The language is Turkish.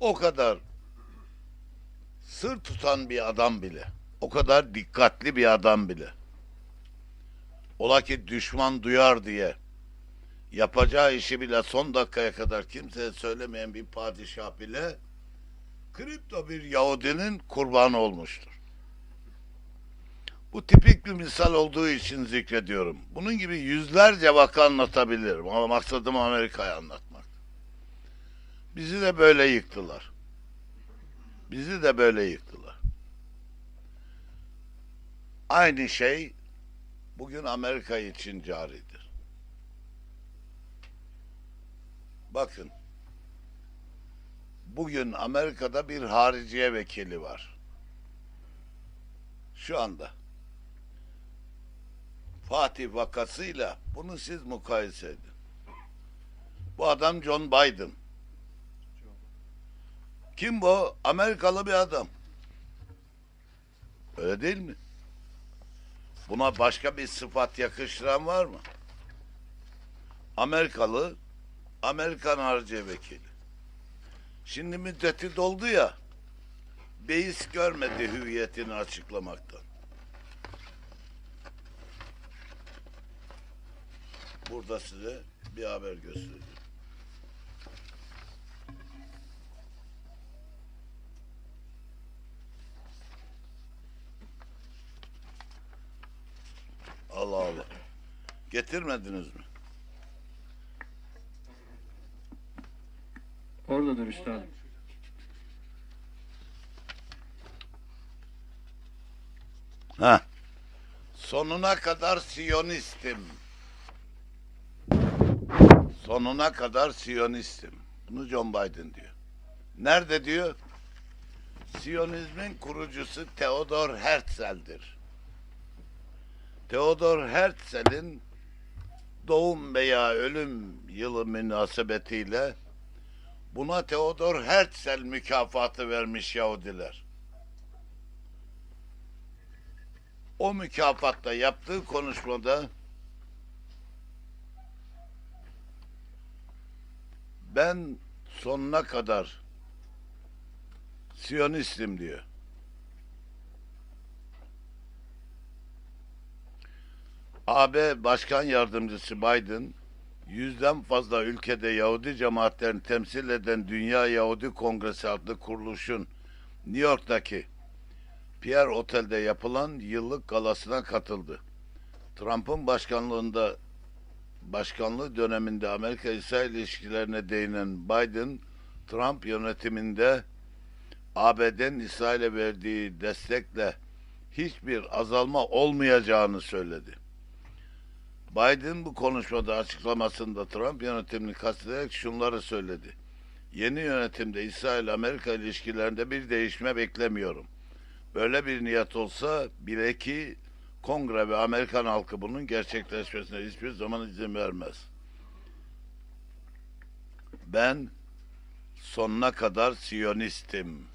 o kadar sır tutan bir adam bile, o kadar dikkatli bir adam bile, ola ki düşman duyar diye yapacağı işi bile son dakikaya kadar kimseye söylemeyen bir padişah bile kripto bir Yahudinin kurbanı olmuştur. Bu tipik bir misal olduğu için zikrediyorum. Bunun gibi yüzlerce vaka anlatabilirim ama maksadım Amerika'yı anlatmak. Bizi de böyle yıktılar. Bizi de böyle yıktılar. Aynı şey bugün Amerika için caridir. Bakın. Bugün Amerika'da bir hariciye vekili var. Şu anda. Fatih vakasıyla bunu siz mukayese edin. Bu adam John Biden. Kim bu? Amerikalı bir adam. Öyle değil mi? Buna başka bir sıfat yakıştıran var mı? Amerikalı, Amerikan harcı vekili. Şimdi müddeti doldu ya, beis görmedi hüviyetini açıklamaktan. Burada size bir haber göstereyim. Getirmediniz mi? Oradadır üstadım. Ha. Sonuna kadar Siyonistim. Sonuna kadar Siyonistim. Bunu John Biden diyor. Nerede diyor? Siyonizmin kurucusu Theodor Herzl'dir. Theodor Herzl'in doğum veya ölüm yılı münasebetiyle buna Theodor Herzl mükafatı vermiş Yahudiler. o mükafatta yaptığı konuşmada ben sonuna kadar Siyonistim diyor. AB Başkan Yardımcısı Biden yüzden fazla ülkede Yahudi cemaatlerini temsil eden Dünya Yahudi Kongresi adlı kuruluşun New York'taki Pierre Otel'de yapılan yıllık galasına katıldı. Trump'ın başkanlığında başkanlığı döneminde Amerika-İsrail ilişkilerine değinen Biden, Trump yönetiminde ABD'nin İsrail'e verdiği destekle hiçbir azalma olmayacağını söyledi. Biden bu konuşmada açıklamasında Trump yönetimini kastederek şunları söyledi. Yeni yönetimde İsrail-Amerika ilişkilerinde bir değişme beklemiyorum. Böyle bir niyet olsa bile ki Kongre ve Amerikan halkı bunun gerçekleşmesine hiçbir zaman izin vermez. Ben sonuna kadar Siyonistim.